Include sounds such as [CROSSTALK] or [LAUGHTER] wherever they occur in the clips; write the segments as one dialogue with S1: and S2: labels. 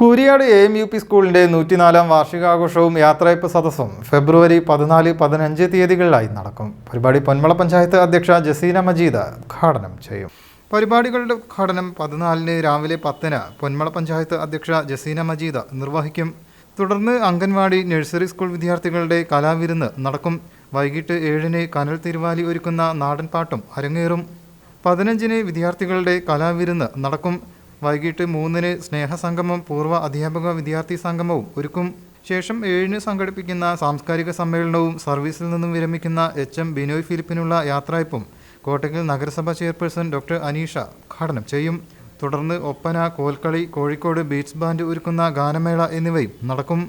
S1: Kooriyad A M U P സ്കൂളിന്റെ നൂറ്റിനാലാം വാർഷികാഘോഷവും യാത്രയപ്പ് സദസ്സും ഫെബ്രുവരി പതിനാല് പതിനഞ്ച് തീയതികളിലായി നടക്കും. പരിപാടി പൊന്മള പഞ്ചായത്ത് അധ്യക്ഷ ജസീന മജീദ് ഉദ്ഘാടനം ചെയ്യും. പരിപാടികളുടെ ഉദ്ഘാടനം പതിനാലിന് രാവിലെ പത്തിന് പൊന്മള പഞ്ചായത്ത് അധ്യക്ഷ ജസീന മജീദ് നിർവഹിക്കും. തുടർന്ന് അംഗൻവാടി നഴ്സറി സ്കൂൾ വിദ്യാർത്ഥികളുടെ കലാവിരുന്ന് നടക്കും. വൈകിട്ട് ഏഴിന് കനൽ തിരുവാലി ഒരുക്കുന്ന നാടൻപാട്ടും അരങ്ങേറും. പതിനഞ്ചിന് വിദ്യാർത്ഥികളുടെ കലാവിരുന്ന് നടക്കും. വൈകിട്ട് മൂന്നിന് സ്നേഹസംഗമം പൂർവ അധ്യാപക വിദ്യാർത്ഥി സംഗമവും ഒരുക്കും ശേഷം ഏഴിന് സംഘടിപ്പിക്കുന്ന സാംസ്കാരിക സമ്മേളനവും സർവീസിൽ നിന്നും വിരമിക്കുന്ന എച്ച് എം ബിനോയ് ഫിലിപ്പിനുള്ള യാത്രയപ്പും കോട്ടയ്ക്കൽ നഗരസഭ ചെയർപേഴ്സൺ ഡോക്ടർ അനീഷ ഉദ്ഘാടനം ചെയ്യും. തുടർന്ന് ഒപ്പന കോൽക്കളി കോഴിക്കോട് ബീച്ച് ബാൻഡ് ഒരുക്കുന്ന ഗാനമേള എന്നിവയും നടക്കും.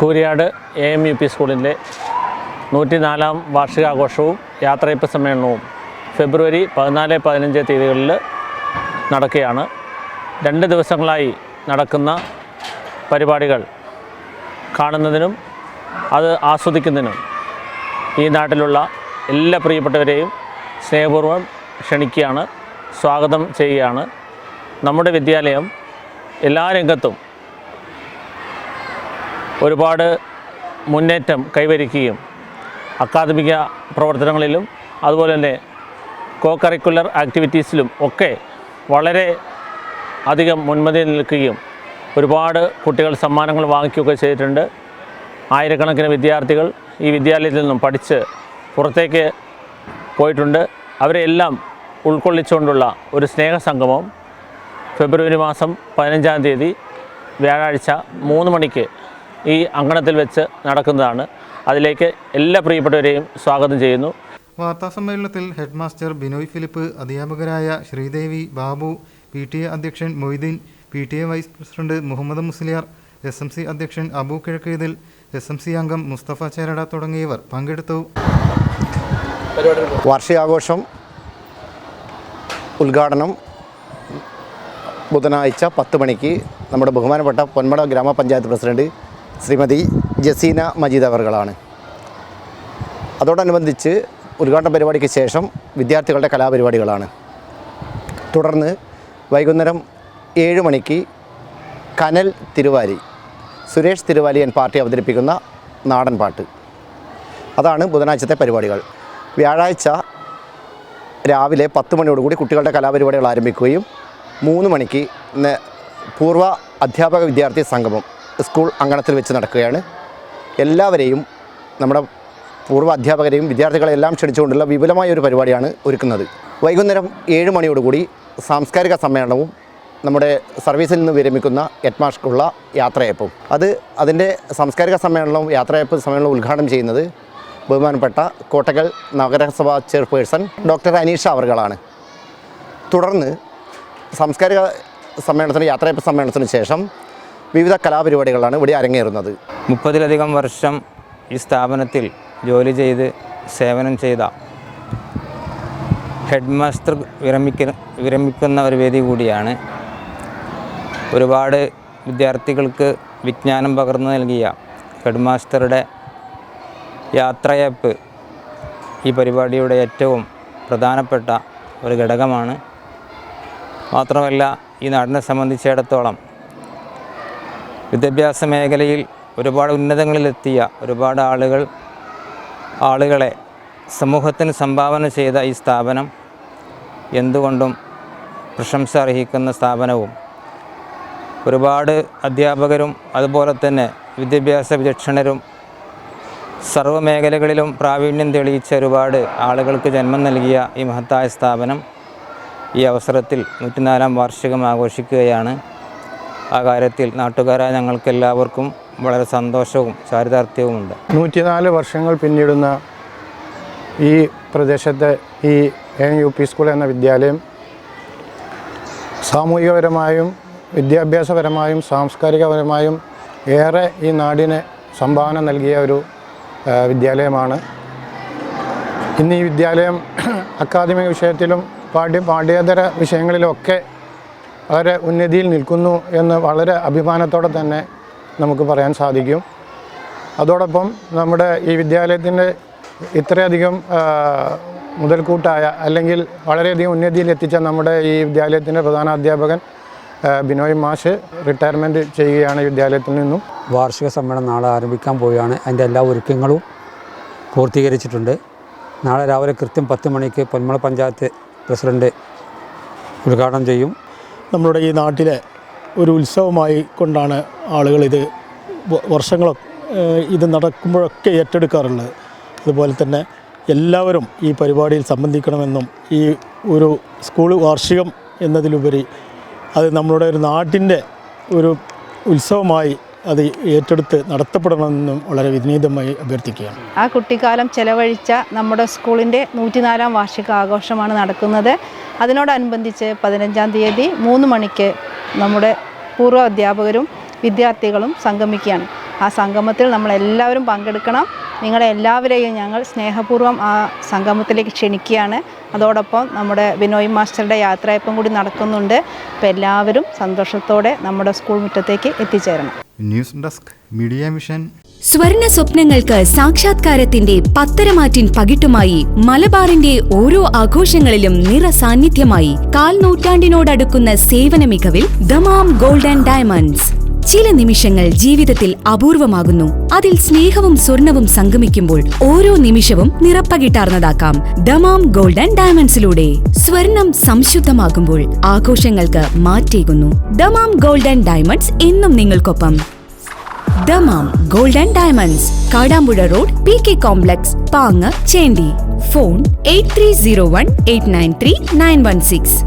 S2: Kooriyad A M U P സ്കൂളിന്റെ നൂറ്റിനാലാം വാർഷികാഘോഷവും യാത്രയപ്പ് സമ്മേളനവും ഫെബ്രുവരി പതിനാല് പതിനഞ്ച് തീയതികളിൽ നടക്കുകയാണ്. രണ്ട് ദിവസങ്ങളായി നടക്കുന്ന പരിപാടികൾ കാണുന്നതിനും അത് ആസ്വദിക്കുന്നതിനും ഈ നാട്ടിലുള്ള എല്ലാ പ്രിയപ്പെട്ടവരെയും സ്നേഹപൂർവം ക്ഷണിക്കുകയാണ് സ്വാഗതം ചെയ്യുകയാണ്. നമ്മുടെ വിദ്യാലയം എല്ലാ രംഗത്തും ഒരുപാട് മുന്നേറ്റം കൈവരിക്കുകയും അക്കാദമിക പ്രവർത്തനങ്ങളിലും അതുപോലെ തന്നെ കോ കരിക്കുലർ ആക്ടിവിറ്റീസിലും ഒക്കെ വളരെ അധികം മുൻപന്തിയിൽ നിൽക്കുകയും ഒരുപാട് കുട്ടികൾ സമ്മാനങ്ങൾ വാങ്ങിക്കുകയൊക്കെ ചെയ്തിട്ടുണ്ട്. ആയിരക്കണക്കിന് വിദ്യാർത്ഥികൾ ഈ വിദ്യാലയത്തിൽ നിന്നും പഠിച്ച് പുറത്തേക്ക് പോയിട്ടുണ്ട്. അവരെല്ലാം ഉൾക്കൊള്ളിച്ചുകൊണ്ടുള്ള ഒരു സ്നേഹസംഗമം ഫെബ്രുവരി മാസം പതിനഞ്ചാം തീയതി വ്യാഴാഴ്ച മൂന്ന് മണിക്ക് ഈ അങ്കണത്തിൽ വെച്ച് നടക്കുന്നതാണ്. അതിലേക്ക് എല്ലാ പ്രിയപ്പെട്ടവരെയും സ്വാഗതം ചെയ്യുന്നു.
S1: വാർത്താസമ്മേളനത്തിൽ ഹെഡ്മാസ്റ്റർ ബിനോയ് ഫിലിപ്പ് അധ്യാപകരായ Sreedevi Babu P T A അധ്യക്ഷൻ Moideen P T A vice president Muhammad Musliyar S M C അധ്യക്ഷൻ Abu Kizhakkethil S M C അംഗം മുസ്തഫ ചേരട തുടങ്ങിയവർ പങ്കെടുത്തു.
S3: വാർഷികാഘോഷം ഉദ്ഘാടനം ബുധനാഴ്ച പത്ത് മണിക്ക് നമ്മുടെ ബഹുമാനപ്പെട്ട പൊന്മട ഗ്രാമപഞ്ചായത്ത് പ്രസിഡന്റ് ശ്രീമതി ജസീന മജീദ് അവർകളാണ്. അതോടനുബന്ധിച്ച് ഉദ്ഘാടന പരിപാടിക്ക് ശേഷം വിദ്യാർത്ഥികളുടെ കലാപരിപാടികളാണ്. തുടർന്ന് വൈകുന്നേരം ഏഴ് മണിക്ക് കനൽ തിരുവാലി സുരേഷ് തിരുവാലിയൻ പാർട്ടി അവതരിപ്പിക്കുന്ന നാടൻ പാട്ട്. അതാണ് ബുധനാഴ്ചത്തെ പരിപാടികൾ. വ്യാഴാഴ്ച രാവിലെ പത്ത് മണിയോടുകൂടി കുട്ടികളുടെ കലാപരിപാടികൾ ആരംഭിക്കുകയും മൂന്ന് മണിക്ക് പൂർവ അധ്യാപക വിദ്യാർത്ഥി സംഗമം സ്കൂൾ അങ്കണത്തിൽ വെച്ച് നടക്കുകയാണ്. എല്ലാവരെയും നമ്മുടെ പൂർവ അധ്യാപകരെയും വിദ്യാർത്ഥികളെല്ലാം ക്ഷണിച്ചുകൊണ്ടുള്ള വിപുലമായ ഒരു പരിപാടിയാണ് ഒരുക്കുന്നത്. വൈകുന്നേരം ഏഴ് മണിയോടുകൂടി സാംസ്കാരിക സമ്മേളനവും നമ്മുടെ സർവീസിൽ നിന്ന് വിരമിക്കുന്ന എറ്റ്മാഷ്ക്കുള്ള യാത്രയപ്പും. അത് അതിന്റെ സാംസ്കാരിക സമ്മേളനവും യാത്രയപ്പ് സമ്മേളനവും ഉദ്ഘാടനം ചെയ്യുന്നത് ബഹുമാനപ്പെട്ട കോട്ടകൽ നഗരസഭാ ചെയർപേഴ്സൺ ഡോക്ടർ അനീഷ അവർകളാണ്. തുടർന്ന് സാംസ്കാരിക സമ്മേളനത്തിന് യാത്രയപ്പ് സമ്മേളനത്തിന് ശേഷം വിവിധ കലാപരിപാടികളാണ് ഇവിടെ അരങ്ങേറുന്നത്.
S4: മുപ്പതിലധികം വർഷം ഈ സ്ഥാപനത്തിൽ ജോലി ചെയ്ത് സേവനം ചെയ്ത ഹെഡ് മാസ്റ്റർ വിരമിക്ക വിരമിക്കുന്ന ഒരു വേദി കൂടിയാണ്. ഒരുപാട് വിദ്യാർത്ഥികൾക്ക് വിജ്ഞാനം പകർന്നു നൽകിയ ഹെഡ് മാസ്റ്ററുടെ യാത്രയപ്പ് ഈ പരിപാടിയുടെ ഏറ്റവും പ്രധാനപ്പെട്ട ഒരു ഘടകമാണ്. മാത്രമല്ല ഈ നാടിനെ സംബന്ധിച്ചിടത്തോളം വിദ്യാഭ്യാസ മേഖലയിൽ ഒരുപാട് ഉന്നതങ്ങളിലെത്തിയ ഒരുപാട് ആളുകൾ ആളുകളെ സമൂഹത്തിന് സംഭാവന ചെയ്ത ഈ സ്ഥാപനം എന്തുകൊണ്ടും പ്രശംസ അർഹിക്കുന്ന സ്ഥാപനവും ഒരുപാട് അധ്യാപകരും അതുപോലെ തന്നെ വിദ്യാഭ്യാസ വിചക്ഷണരും സർവമേഖലകളിലും പ്രാവീണ്യം തെളിയിച്ച ഒരുപാട് ആളുകൾക്ക് ജന്മം നൽകിയ ഈ മഹത്തായ സ്ഥാപനം ഈ അവസരത്തിൽ നൂറ്റിനാലാം വാർഷികം ആഘോഷിക്കുകയാണ്. ആ കാര്യത്തിൽ നാട്ടുകാരായ ഞങ്ങൾക്കെല്ലാവർക്കും വളരെ സന്തോഷവും ചാരിതാർത്ഥ്യവുമുണ്ട്.
S5: നൂറ്റിനാല് വർഷങ്ങൾ പിന്നിടുന്ന ഈ പ്രദേശത്തെ ഈ എൻ യു പി സ്കൂൾ എന്ന വിദ്യാലയം സാമൂഹികപരമായും വിദ്യാഭ്യാസപരമായും സാംസ്കാരികപരമായും ഏറെ ഈ നാടിന് സംഭാവന നൽകിയ ഒരു വിദ്യാലയമാണ്. ഇന്ന് ഈ വിദ്യാലയം [CLEARS THROAT] അക്കാദമിക വിഷയത്തിലും പാഠ്യ പാഠ്യേതര വിഷയങ്ങളിലൊക്കെ വളരെ ഉന്നതിയിൽ നിൽക്കുന്നു എന്ന് വളരെ അഭിമാനത്തോടെ തന്നെ നമുക്ക് പറയാൻ സാധിക്കും. അതോടൊപ്പം നമ്മുടെ ഈ വിദ്യാലയത്തിന്റെ ഇത്രയധികം മുതൽക്കൂട്ടായ അല്ലെങ്കിൽ വളരെയധികം ഉന്നതിയിൽ എത്തിച്ച നമ്മുടെ ഈ വിദ്യാലയത്തിന്റെ പ്രധാന അധ്യാപകൻ
S6: ബിനോയ് മാഷ് റിട്ടയർമെന്റ് ചെയ്യുകയാണ് ഈ വിദ്യാലയത്തിൽ നിന്നും.
S7: വാർഷിക സമ്മേളനം നാളെ ആരംഭിക്കാൻ പോവുകയാണ്. അതിന്റെ എല്ലാ ഒരുക്കങ്ങളും പൂർത്തീകരിച്ചിട്ടുണ്ട്. നാളെ രാവിലെ കൃത്യം പത്ത് മണിക്ക് പൊന്മള പഞ്ചായത്ത് പ്രസിഡന്റ് ഉദ്ഘാടനം ചെയ്യും.
S8: നമ്മുടെ ഈ നാട്ടിലെ ഒരു ഉത്സവമായി കൊണ്ടാണ് ആളുകൾ ഇത് വ- വർഷങ്ങളൊക്കെ ഇത് നടക്കുമ്പോഴൊക്കെ ഏറ്റെടുക്കാറുള്ളത്. അതുപോലെ തന്നെ എല്ലാവരും ഈ പരിപാടിയിൽ സംബന്ധിക്കണമെന്നും ഈ ഒരു സ്കൂൾ വാർഷികം എന്നതിലുപരി അത് നമ്മളുടെ ഒരു നാട്ടിന്റെ ഒരു ഉത്സവമായി അത് ഏറ്റെടുത്ത് നടത്തപ്പെടണമെന്നും വളരെ വിനീതമായി അഭ്യർത്ഥിക്കുകയാണ്.
S5: ആ കുട്ടിക്കാലം ചെലവഴിച്ച നമ്മുടെ സ്കൂളിന്റെ നൂറ്റിനാലാം വാർഷിക ആഘോഷമാണ് നടക്കുന്നത്. അതിനോടനുബന്ധിച്ച് പതിനഞ്ചാം തീയതി മൂന്ന് മണിക്ക് നമ്മുടെ പൂർവ അധ്യാപകരും വിദ്യാർത്ഥികളും സംഗമിക്കുകയാണ്. ആ സംഗമത്തിൽ നമ്മളെല്ലാവരും പങ്കെടുക്കണം. നിങ്ങളെ എല്ലാവരെയും ഞങ്ങൾ സ്നേഹപൂർവം ആ സംഗമത്തിലേക്ക് ക്ഷണിക്കുകയാണ്. അതോടൊപ്പം നമ്മുടെ ബിനോയ് മാസ്റ്ററുടെ യാത്രയപ്പം കൂടി നടക്കുന്നുണ്ട്. അപ്പോൾ എല്ലാവരും സന്തോഷത്തോടെ നമ്മുടെ സ്കൂൾ മുറ്റത്തേക്ക് എത്തിച്ചേരണം.
S1: News desk media mission.
S9: സ്വർണ സ്വപ്നങ്ങൾക്ക് സാക്ഷാത്കാരത്തിന്റെ പത്തരമാറ്റിൻ പകിട്ടുമായി മലബാറിന്റെ ഓരോ ആഘോഷങ്ങളിലും നിറ സാന്നിധ്യമായി കാൽ നൂറ്റാണ്ടിനോടടുക്കുന്ന സേവന മികവിൽ ദമാം ഗോൾഡൻ ഡയമണ്ട്സ്. ചില നിമിഷങ്ങൾ ജീവിതത്തിൽ അപൂർവമാകുന്നു. അതിൽ സ്നേഹവും സ്വർണവും സംഗമിക്കുമ്പോൾ ഓരോ നിമിഷവും നിറപ്പകിട്ടാർന്നതാക്കാം ദമാം ഗോൾഡൻ ഡയമണ്ട്സിലൂടെ. സ്വർണം സംശുദ്ധമാകുമ്പോൾ ആഘോഷങ്ങൾക്ക് മാറ്റേകുന്നു. ദമാം ഗോൾഡൻ ഡയമണ്ട്സ് എന്നും നിങ്ങൾക്കൊപ്പം. Dammam gold and diamonds Kadampuzha road P K complex Pang Chendi. Phone eight three zero one eight nine three nine one six.